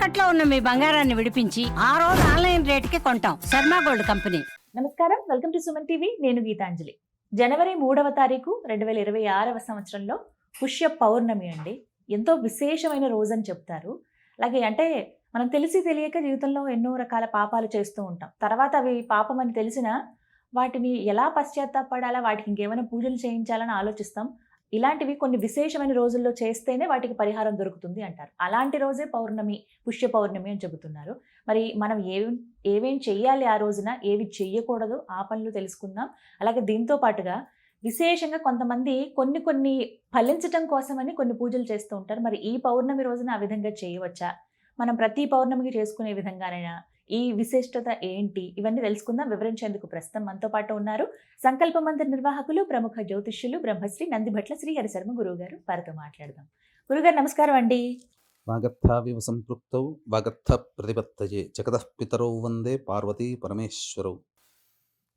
తాకట్లో ఉన్న మీ బంగారాన్ని విడిపించి ఆ రోజు ఆన్లైన్ రేటుకి కొంటాం. Sharma gold company. నమస్కారం. Welcome to Suman TV. నేను గీతాంజలి. జనవరి మూడవ తారీఖు రెండు వేల ఇరవై ఆరవ సంవత్సరంలో పుష్య పౌర్ణమి అండి. ఎంతో విశేషమైన రోజు అని చెప్తారు. అలాగే అంటే మనం తెలిసి తెలియక జీవితంలో ఎన్నో రకాల పాపాలు చేస్తూ ఉంటాం. తర్వాత అవి పాపం అని తెలిసినా వాటిని ఎలా పశ్చాత్తాపడాలా వాటికి ఇంకేమైనా పూజలు చేయించాలని ఆలోచిస్తాం. ఇలాంటివి కొన్ని విశేషమైన రోజుల్లో చేస్తేనే వాటికి పరిహారం దొరుకుతుంది అంటారు. అలాంటి రోజే పౌర్ణమి పుష్య పౌర్ణమి అని చెబుతున్నారు. మరి మనం ఏం ఏమేం చెయ్యాలి ఆ రోజున? ఏవి చెయ్యకూడదు? ఆ పనులు తెలుసుకుందాం. అలాగే దీంతో పాటుగా విశేషంగా కొంతమంది కొన్ని కొన్ని ఫలించటం కోసమని కొన్ని పూజలు చేస్తూ ఉంటారు. మరి ఈ పౌర్ణమి రోజున ఆ విధంగా చేయవచ్చా? మనం ప్రతి పౌర్ణమికి చేసుకునే విధంగానైనా ఈ విశిష్టత ఏంటి? ఇవన్నీ తెలుసుకుందాం. వివరించేందుకు ప్రస్తుతం మనతో పాటు ఉన్నారు సంకల్ప మందిర నిర్వాహకులు ప్రముఖ జ్యోతిష్యులు బ్రహ్మశ్రీ నందిభట్ల శ్రీహరి శర్మ గురువు గారు వారితో మాట్లాడదాం. గురుగారు నమస్కారం అండి. వాగర్థావివ సంపృక్తౌ వాగర్థ ప్రతిపత్తయే జగతః పితరౌ వందే పార్వతీ పరమేశ్వరౌ.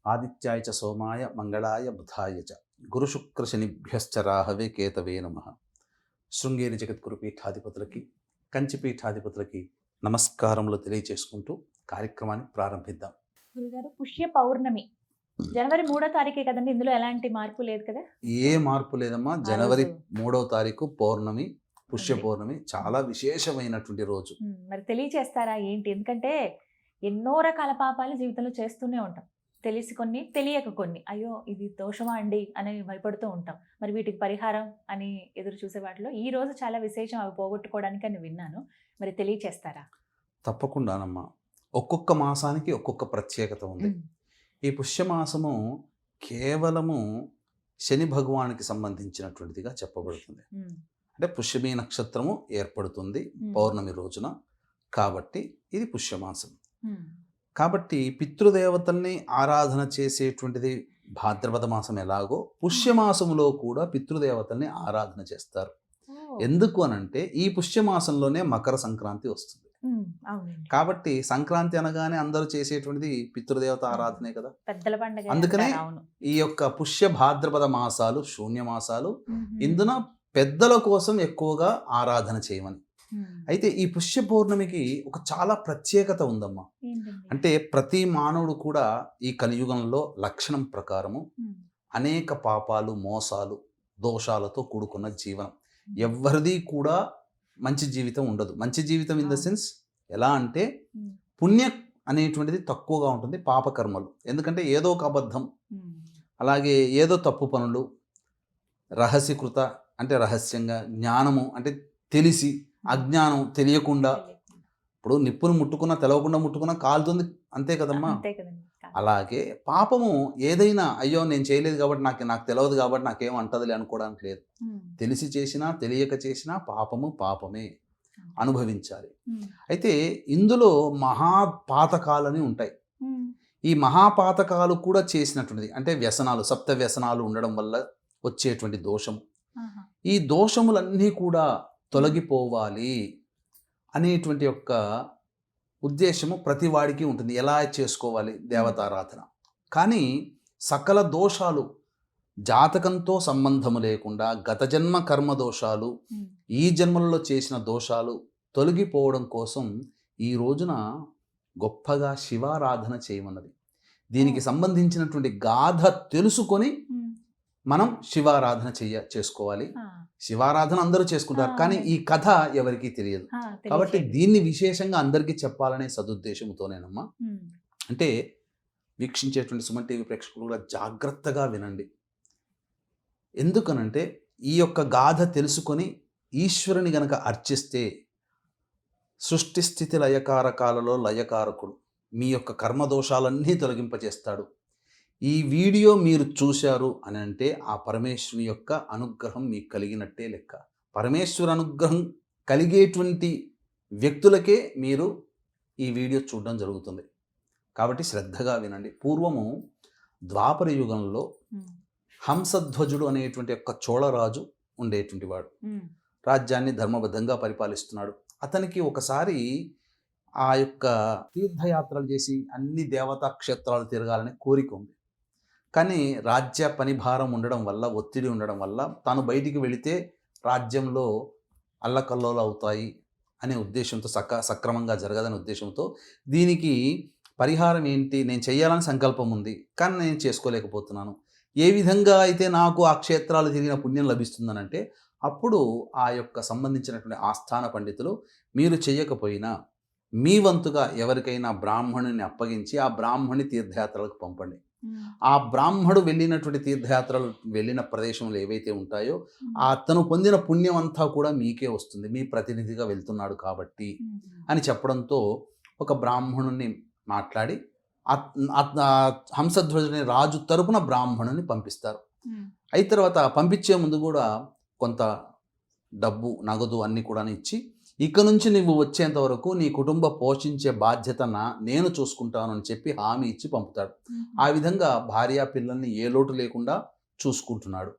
ఆదిత్యాయ చ సోమాయ మంగళాయ బుధాయ చ. గురుశుక్రశనిభ్యశ్చ రాహవే కేతవే నమ. శృంగేరి జగద్గురు పీఠాధిపతులకి కంచి పీఠాధిపతులకి నమస్కారములు తెలియచేసుకుంటూ కార్యక్రమాన్ని ప్రారంభిద్దాం. గురుగారు పుష్య పౌర్ణమి. జనవరి మూడో తారీఖే కదండి ఇందులో ఎలాంటి మార్పు లేదు కదా? ఏ మార్పు లేదమ్మా జనవరి. మూడవ తారీఖు పౌర్ణమి పుష్య. పౌర్ణమి చాలా విశేషమైనటువంటి రోజు. మరి తెలియచేస్తారా ఏంటి? ఎందుకంటే ఎన్నో రకాల పాపాలు జీవితంలో చేస్తూనే ఉంటాం. తెలిసి కొన్ని తెలియక కొన్ని. అయ్యో ఇది దోషమా అండి? అని భయపడుతూ ఉంటాం. మరి వీటికి పరిహారం అని ఎదురు చూసే వాటిలో ఈ రోజు చాలా విశేషం అవి పోగొట్టుకోవడానికి అని విన్నాను. మరి తెలియచేస్తారా? తప్పకుండానమ్మా. ఒక్కొక్క మాసానికి ఒక్కొక్క ప్రత్యేకత ఉంది. ఈ పుష్యమాసము కేవలము శని భగవానికి సంబంధించినటువంటిదిగా చెప్పబడుతుంది. అంటే పుష్యమి నక్షత్రము ఏర్పడుతుంది పౌర్ణమి రోజున. కాబట్టి ఇది పుష్యమాసం. కాబట్టి పితృదేవతల్ని ఆరాధన చేసేటువంటిది భాద్రపద మాసం ఎలాగో పుష్యమాసములో కూడా పితృదేవతల్ని ఆరాధన చేస్తారు. ఎందుకు అనంటే ఈ పుష్యమాసంలోనే మకర సంక్రాంతి వస్తుంది. కాబట్టి సంక్రాంతి అనగానే అందరూ చేసేటువంటిది పితృదేవత ఆరాధనే కదా? పెద్దల పండుగ అందుకనే ఈ యొక్క పుష్య భాద్రపద మాసాలు శూన్య మాసాలు ఇందున పెద్దల కోసం ఎక్కువగా ఆరాధన చేయమని. అయితే ఈ పుష్య పౌర్ణమికి ఒక చాలా ప్రత్యేకత ఉందమ్మా? అంటే ప్రతి మానవుడు కూడా ఈ కలియుగంలో లక్షణం ప్రకారము అనేక పాపాలు మోసాలు దోషాలతో కూడుకున్న జీవనం. ఎవరిది కూడా మంచి జీవితం ఉండదు. మంచి జీవితం ఇన్ ద. సెన్స్ ఎలా అంటే పుణ్య అనేటువంటిది తక్కువగా ఉంటుంది పాపకర్మలు ఎందుకంటే ఏదో ఒక అబద్ధం అలాగే ఏదో తప్పు పనులు రహస్యకృత అంటే రహస్యంగా జ్ఞానము అంటే తెలిసి అజ్ఞానం తెలియకుండా. ఇప్పుడు నిప్పును ముట్టుకున్నా తెలవకుండా ముట్టుకున్నా కాలుతుంది అంతే కదమ్మా? అలాగే పాపము ఏదైనా అయ్యో నేను చేయలేదు కాబట్టి నాకు నాకు తెలియదు కాబట్టి నాకేం అంటదిలే అనుకోవడానికి లేదు. తెలిసి చేసినా తెలియక చేసినా పాపము పాపమే అనుభవించాలి. అయితే ఇందులో మహాపాతకాలని ఉంటాయి. ఈ మహాపాతకాలు కూడా చేసినటువంటిది అంటే వ్యసనాలు సప్త వ్యసనాలు ఉండడం వల్ల వచ్చేటువంటి దోషము. ఈ దోషములన్నీ కూడా తొలగిపోవాలి అనేటువంటి యొక్క ఉద్దేశము ప్రతి వాడికి ఉంటుంది. ఎలా చేసుకోవాలి దేవతారాధన? కానీ సకల దోషాలు జాతకంతో సంబంధము లేకుండా గత జన్మ కర్మ దోషాలు ఈ జన్మలలో చేసిన దోషాలు తొలగిపోవడం కోసం ఈ రోజున గొప్పగా శివారాధన చేయమన్నది. దీనికి సంబంధించినటువంటి గాథ తెలుసుకొని మనం శివారాధన చెయ్య చేసుకోవాలి. శివారాధన అందరూ చేసుకుంటారు. కానీ. ఈ కథ ఎవరికీ తెలియదు. కాబట్టి. దీన్ని విశేషంగా అందరికీ చెప్పాలనే సదుద్దేశంతోనేనమ్మా అంటే వీక్షించేటువంటి సుమన్ టీవీ ప్రేక్షకులు కూడా జాగ్రత్తగా వినండి. ఎందుకనంటే ఈ యొక్క గాథ తెలుసుకొని ఈశ్వరుని గనక అర్చిస్తే సృష్టి స్థితి లయకారకాలలో లయకారకుడు మీ యొక్క కర్మదోషాలన్నీ తొలగింపచేస్తాడు ఈ వీడియో మీరు చూశారు అని అంటే ఆ పరమేశ్వరుని యొక్క అనుగ్రహం మీకు కలిగినట్టే లెక్క. పరమేశ్వర అనుగ్రహం కలిగేటువంటి వ్యక్తులకే మీరు ఈ వీడియో చూడడం జరుగుతుంది. కాబట్టి శ్రద్ధగా వినండి. పూర్వము ద్వాపర యుగంలో హంసధ్వజుడు అనేటువంటి యొక్క చోళరాజు ఉండేటువంటి వాడు. రాజ్యాన్ని ధర్మబద్ధంగా పరిపాలిస్తున్నాడు. అతనికి ఒకసారి ఆ యొక్క తీర్థయాత్రలు చేసి అన్ని దేవతా క్షేత్రాలు తిరగాలని కోరిక ఉంది. కానీ రాజ్య పని భారం ఉండడం వల్ల ఒత్తిడి ఉండడం వల్ల తాను బయటికి వెళితే రాజ్యంలో అల్లకల్లోలు అవుతాయి అనే ఉద్దేశంతో సక సక్రమంగా జరగదనే ఉద్దేశంతో దీనికి పరిహారం ఏంటి? నేను చేయాలని సంకల్పం ఉంది కానీ నేను చేసుకోలేకపోతున్నాను. ఏ విధంగా అయితే నాకు ఆ క్షేత్రాలు తిరిగిన పుణ్యం లభిస్తుందనంటే అప్పుడు ఆ యొక్క సంబంధించినటువంటి ఆస్థాన పండితులు మీరు చేయకపోయినా మీ వంతుగా ఎవరికైనా బ్రాహ్మణుని అప్పగించి ఆ బ్రాహ్మణి తీర్థయాత్రలకు పంపండి. ఆ బ్రాహ్మడు వెళ్ళినటువంటి తీర్థయాత్రలు వెళ్ళిన ప్రదేశంలో ఏవైతే ఉంటాయో ఆ అతను పొందిన పుణ్యం అంతా కూడా మీకే వస్తుంది మీ ప్రతినిధిగా వెళ్తున్నాడు కాబట్టి అని చెప్పడంతో ఒక బ్రాహ్మణుని మాట్లాడి హంసధ్వజుని రాజు తరపున బ్రాహ్మణుని పంపిస్తారు. అయిన తర్వాత పంపించే ముందు కూడా కొంత డబ్బు నగదు అన్నీ కూడా ఇచ్చి ఇక నుంచి నువ్వు వచ్చేంత వరకు నీ కుటుంబ పోషించే బాధ్యత నా నేను చూసుకుంటాను అని చెప్పి హామీ ఇచ్చి పంపుతాడు. ఆ విధంగా భార్య పిల్లల్ని ఏ లోటు లేకుండా చూసుకుంటున్నాడు.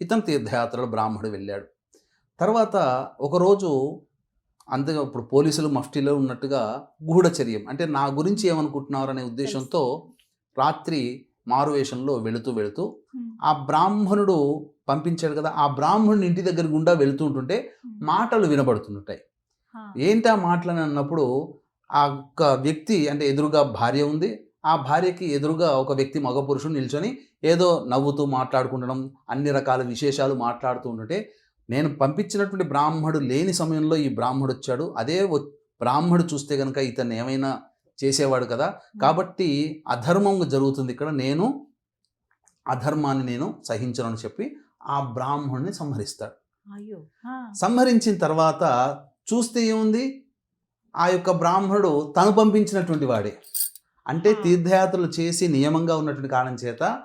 ఇతను తీర్థయాత్రలు బ్రాహ్మడు వెళ్ళాడు. తర్వాత ఒకరోజు అంతగా ఇప్పుడు పోలీసులు మఫ్టీలో ఉన్నట్టుగా గూఢచర్యం. అంటే నా గురించి ఏమనుకుంటున్నారు అనే ఉద్దేశంతో రాత్రి మారువేషంలో వెళుతూ వెళుతూ ఆ బ్రాహ్మణుడు పంపించాడు కదా ఆ బ్రాహ్మణుని ఇంటి దగ్గర గుండా వెళుతూ ఉంటుంటే మాటలు వినబడుతుంటాయి. ఏంటి ఆ మాటలని అన్నప్పుడు ఆ ఒక్క వ్యక్తి అంటే ఎదురుగా భార్య ఉంది. ఆ భార్యకి ఎదురుగా ఒక వ్యక్తి మగ పురుషుడు నిల్చొని ఏదో నవ్వుతూ మాట్లాడుకుంటడం అన్ని రకాల విశేషాలు మాట్లాడుతూ ఉంటుంటే నేను పంపించినటువంటి బ్రాహ్మడు లేని సమయంలో ఈ బ్రాహ్మడు వచ్చాడు. అదే బ్రాహ్మడు చూస్తే కనుక ఇతన్ని ఏమైనా చేసేవాడు కదా. కాబట్టి అధర్మం జరుగుతుంది ఇక్కడ. నేను అధర్మాన్ని నేను సహించను అని చెప్పి ఆ బ్రాహ్మణుని సంహరిస్తాడు. సంహరించిన తర్వాత చూస్తే ఏముంది? ఆ యొక్క బ్రాహ్మణుడు తను పంపించినటువంటి వాడే. అంటే. తీర్థయాత్రలు చేసి నియమంగా ఉన్నటువంటి కారణం చేత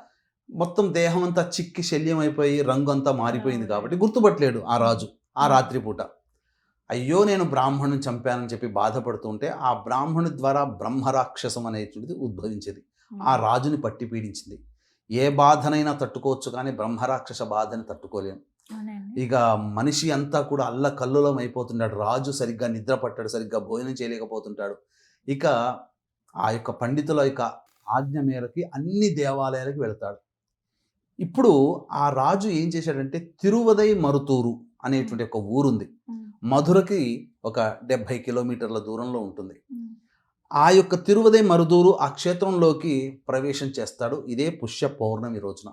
మొత్తం దేహం అంతా చిక్కి శల్యం అయిపోయి రంగు అంతా మారిపోయింది కాబట్టి గుర్తుపట్టలేడు ఆ రాజు ఆ రాత్రిపూట. అయ్యో నేను బ్రాహ్మణుని చంపానని చెప్పి బాధపడుతుంటే ఆ బ్రాహ్మణుడి ద్వారా బ్రహ్మరాక్షసం అనేటువంటిది ఉద్భవించేది. ఆ రాజుని పట్టి పీడించింది. ఏ బాధనైనా తట్టుకోవచ్చు కానీ బ్రహ్మరాక్షస బాధని తట్టుకోలేము ఇక మనిషి అంతా కూడా అల్ల కల్లోలం అయిపోతున్నాడు రాజు సరిగ్గా నిద్ర పట్టాడు సరిగ్గా భోజనం చేయలేకపోతుంటాడు. ఇక ఆ యొక్క పండితుల యొక్క ఆజ్ఞ మేరకి అన్ని దేవాలయాలకు వెళ్తాడు. ఇప్పుడు ఆ రాజు ఏం చేశాడంటే తిరువదై మరుతూరు అనేటువంటి ఒక ఊరుంది. మధురకి ఒక డెబ్భై కిలోమీటర్ల దూరంలో ఉంటుంది. ఆ యొక్క తిరువదై మరుదూరు ఆ క్షేత్రంలోకి ప్రవేశం చేస్తాడు. ఇదే పుష్య పౌర్ణమి రోజున.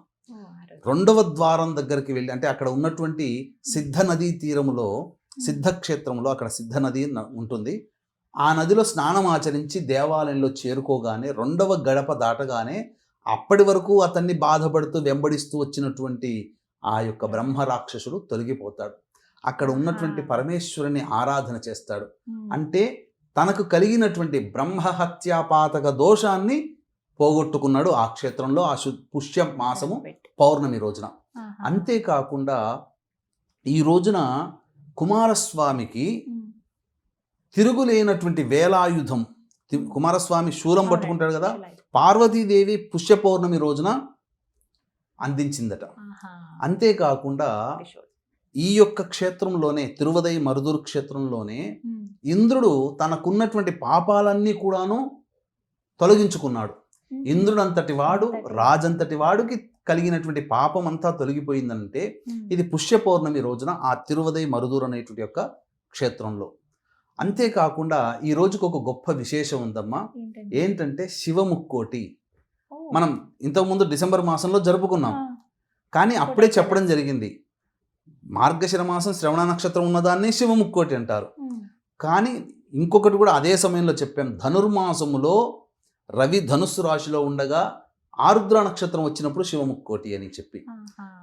రెండవ ద్వారం దగ్గరికి వెళ్ళి అంటే అక్కడ ఉన్నటువంటి సిద్ధ నదీ తీరములో సిద్ధ క్షేత్రంలో అక్కడ సిద్ధ నది ఉంటుంది. ఆ నదిలో స్నానం ఆచరించి దేవాలయంలో చేరుకోగానే రెండవ గడప దాటగానే అప్పటి వరకు అతన్ని బాధపడుతూ వెంబడిస్తూ వచ్చినటువంటి ఆ యొక్క బ్రహ్మ రాక్షసుడు తొలగిపోతాడు. అక్కడ ఉన్నటువంటి. పరమేశ్వరుని ఆరాధన చేస్తాడు. అంటే తనకు కలిగినటువంటి బ్రహ్మహత్యాపాతక దోషాన్ని పోగొట్టుకున్నాడు ఆ క్షేత్రంలో ఆ శు పుష్య మాసము పౌర్ణమి రోజున. అంతేకాకుండా ఈ రోజున కుమారస్వామికి తిరుగులేనటువంటి వేలాయుధం. కుమారస్వామి శూలం పట్టుకుంటాడు కదా పార్వతీదేవి పుష్య పౌర్ణమి రోజున అందించిందట. అంతేకాకుండా ఈ యొక్క క్షేత్రంలోనే తిరువదై మరుదూరు క్షేత్రంలోనే ఇంద్రుడు తనకున్నటువంటి పాపాలన్నీ కూడాను తొలగించుకున్నాడు. ఇంద్రుడు అంతటి వాడు. రాజంతటి వాడికి కలిగినటువంటి పాపం అంతా తొలగిపోయిందంటే ఇది పుష్య పౌర్ణమి రోజున ఆ తిరువదై మరుదూరు అనేటువంటి యొక్క క్షేత్రంలో. అంతేకాకుండా ఈ రోజుకు ఒక గొప్ప విశేషం ఉందమ్మా. ఏంటంటే శివముక్కోటి. మనం ఇంతకుముందు డిసెంబర్ మాసంలో జరుపుకున్నాం. కానీ అప్పుడే చెప్పడం జరిగింది. మార్గశిర మాసం శ్రవణ నక్షత్రం ఉన్నదాన్ని శివముక్కోటి అంటారు. కానీ ఇంకొకటి కూడా అదే సమయంలో చెప్పాం. ధనుర్మాసములో రవి ధనుస్సు రాశిలో ఉండగా ఆరుద్ర నక్షత్రం వచ్చినప్పుడు శివముక్కోటి అని చెప్పి.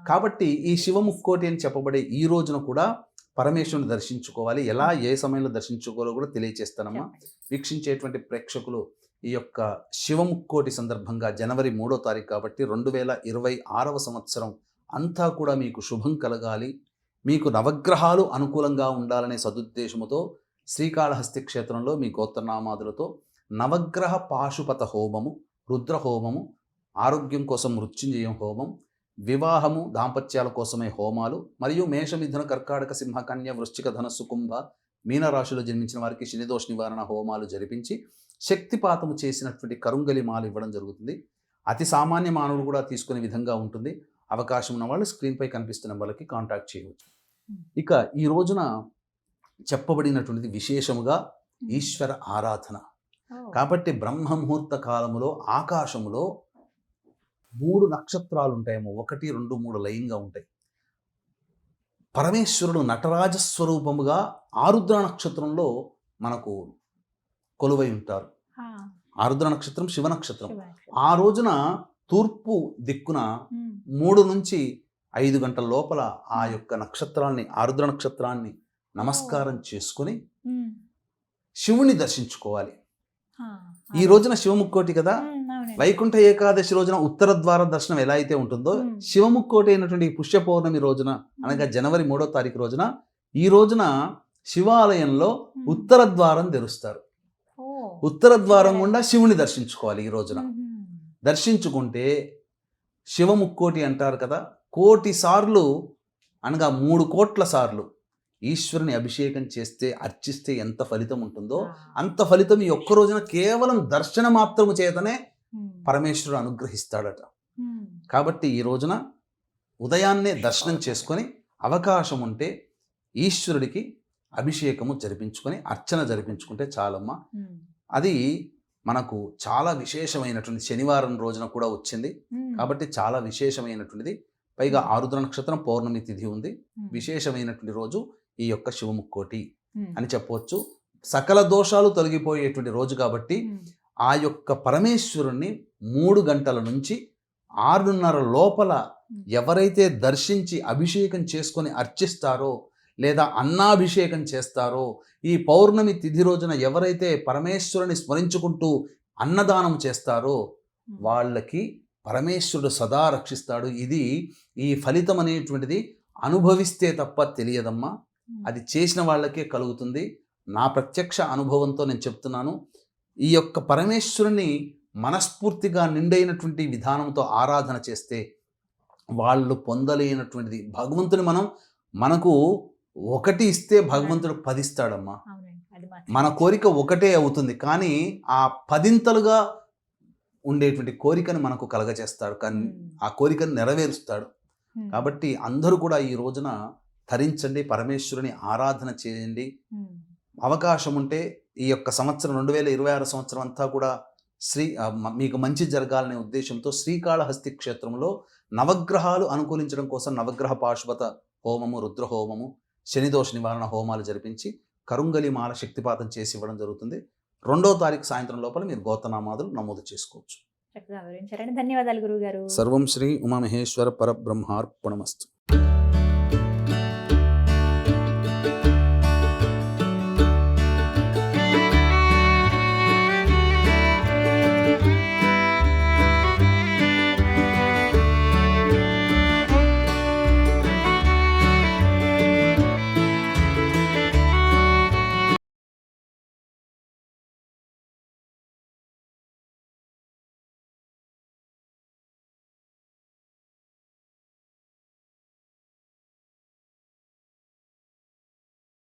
కాబట్టి ఈ శివముక్కోటి అని చెప్పబడే ఈ రోజున కూడా పరమేశ్వరుని దర్శించుకోవాలి. ఎలా ఏ సమయంలో దర్శించుకోవాలో కూడా తెలియచేస్తానమ్మా. వీక్షించేటువంటి ప్రేక్షకులు ఈ యొక్క శివముక్కోటి సందర్భంగా జనవరి మూడో తారీఖు కాబట్టి రెండు వేల ఇరవై ఆరవ సంవత్సరం అంతా కూడా మీకు శుభం కలగాలి. మీకు నవగ్రహాలు అనుకూలంగా ఉండాలనే సదుద్దేశముతో శ్రీకాళహస్తి క్షేత్రంలో మీ గోత్రనామాదులతో నవగ్రహ పాశుపత హోమము రుద్ర హోమము ఆరోగ్యం కోసం మృత్యుంజయం హోమం వివాహము దాంపత్యాల కోసమే హోమాలు మరియు మేషమిథున కర్కాటక సింహ కన్య వృశ్చిక ధనస్సు కుంభ మీనరాశిలో జన్మించిన వారికి శనిదోష నివారణ హోమాలు జరిపించి శక్తిపాతము చేసినటువంటి కరుంగలి మాలు ఇవ్వడం జరుగుతుంది. అతి సామాన్య మానవులు కూడా తీసుకునే విధంగా ఉంటుంది. అవకాశం ఉన్న వాళ్ళు స్క్రీన్పై కనిపిస్తున్న వాళ్ళకి కాంటాక్ట్ చేయవచ్చు. ఇక ఈ రోజున చెప్పబడినటువంటిది విశేషముగా ఈశ్వర ఆరాధన. కాబట్టి బ్రహ్మ ముహూర్త కాలములో ఆకాశములో మూడు నక్షత్రాలు ఉంటాయేమో ఒకటి రెండు మూడు లయంగా ఉంటాయి. పరమేశ్వరుడు నటరాజ స్వరూపముగా ఆరుద్ర నక్షత్రంలో మనకు కొలువై ఉంటారు. ఆరుద్ర నక్షత్రం శివ నక్షత్రం. ఆ రోజున తూర్పు దిక్కున మూడు నుంచి ఐదు గంటల లోపల ఆ యొక్క నక్షత్రాన్ని ఆరుద్ర నక్షత్రాన్ని నమస్కారం చేసుకుని శివుని దర్శించుకోవాలి. ఈ రోజున శివముక్కోటి కదా. వైకుంఠ ఏకాదశి రోజున ఉత్తర ద్వార దర్శనం ఎలా అయితే ఉంటుందో. శివముక్కోటి అయినటువంటి పుష్య పౌర్ణమి రోజున అనగా జనవరి మూడో తారీఖు రోజున ఈ రోజున శివాలయంలో ఉత్తర ద్వారం తెరుస్తారు. ఉత్తర ద్వారం గుండా శివుని దర్శించుకోవాలి ఈ రోజున. దర్శించుకుంటే శివముక్కోటి అంటారు కదా కోటి సార్లు అనగా మూడు కోట్ల సార్లు. ఈశ్వరుని అభిషేకం చేస్తే అర్చిస్తే ఎంత ఫలితం ఉంటుందో అంత ఫలితం ఈ ఒక్క రోజున కేవలం దర్శన మాత్రము చేతనే పరమేశ్వరుడు అనుగ్రహిస్తాడట. కాబట్టి ఈ రోజున ఉదయాన్నే దర్శనం చేసుకొని అవకాశం ఉంటే ఈశ్వరుడికి అభిషేకము జరిపించుకొని అర్చన జరిపించుకుంటే చాలమ్మ. అది మనకు చాలా విశేషమైనటువంటి శనివారం రోజున కూడా వచ్చింది. కాబట్టి చాలా విశేషమైనటువంటిది. పైగా ఆరుద్ర నక్షత్రం పౌర్ణమి తిథి ఉంది. విశేషమైనటువంటి రోజు ఈ యొక్క శివముక్కోటి అని చెప్పవచ్చు. సకల దోషాలు తొలగిపోయేటువంటి రోజు కాబట్టి ఆ యొక్క పరమేశ్వరుణ్ణి మూడు గంటల నుంచి ఆరున్నర లోపల ఎవరైతే దర్శించి అభిషేకం చేసుకొని అర్చిస్తారో లేదా అన్నాభిషేకం చేస్తారో ఈ పౌర్ణమి తిథి రోజున ఎవరైతే పరమేశ్వరుని స్మరించుకుంటూ అన్నదానం చేస్తారో వాళ్ళకి పరమేశ్వరుడు సదా రక్షిస్తాడు. ఇది ఈ ఫలితం అనేటువంటిది అనుభవిస్తే తప్ప తెలియదమ్మా. అది చేసిన వాళ్ళకే కలుగుతుంది. నా ప్రత్యక్ష అనుభవంతో నేను చెప్తున్నాను. ఈ యొక్క పరమేశ్వరుని మనస్ఫూర్తిగా నిండైనటువంటి విధానంతో ఆరాధన చేస్తే వాళ్ళు పొందలేనటువంటిది. భగవంతుని మనం మనకు ఒకటి ఇస్తే భగవంతుడు పదిస్తాడమ్మా. మన కోరిక ఒకటే అవుతుంది. కానీ ఆ పదింతలుగా ఉండేటువంటి కోరికను మనకు కలగజేస్తాడు. కానీ ఆ కోరికను నెరవేరుస్తాడు. కాబట్టి అందరూ కూడా ఈ రోజున ధరించండి పరమేశ్వరుని ఆరాధన చేయండి. అవకాశం ఉంటే ఈ యొక్క సంవత్సరం రెండు వేల ఇరవై ఆరు సంవత్సరం అంతా కూడా శ్రీ మీకు మంచి జరగాలనే ఉద్దేశంతో శ్రీకాళహస్తి క్షేత్రంలో నవగ్రహాలు అనుకూలించడం కోసం నవగ్రహ పాశుపత హోమము రుద్ర హోమము శనిదోష నివారణ హోమాలు జరిపించి కరుంగలిమాల శక్తిపాతం చేసి ఇవ్వడం జరుగుతుంది. రెండో తారీఖు సాయంత్రం లోపల మీరు గోతనామాదులు నమోదు చేసుకోవచ్చు. చక్కగా వివరించారండి. ధన్యవాదాలు గురువు గారు సర్వం శ్రీ ఉమామహేశ్వర పరబ్రహ్మార్పణమస్తు.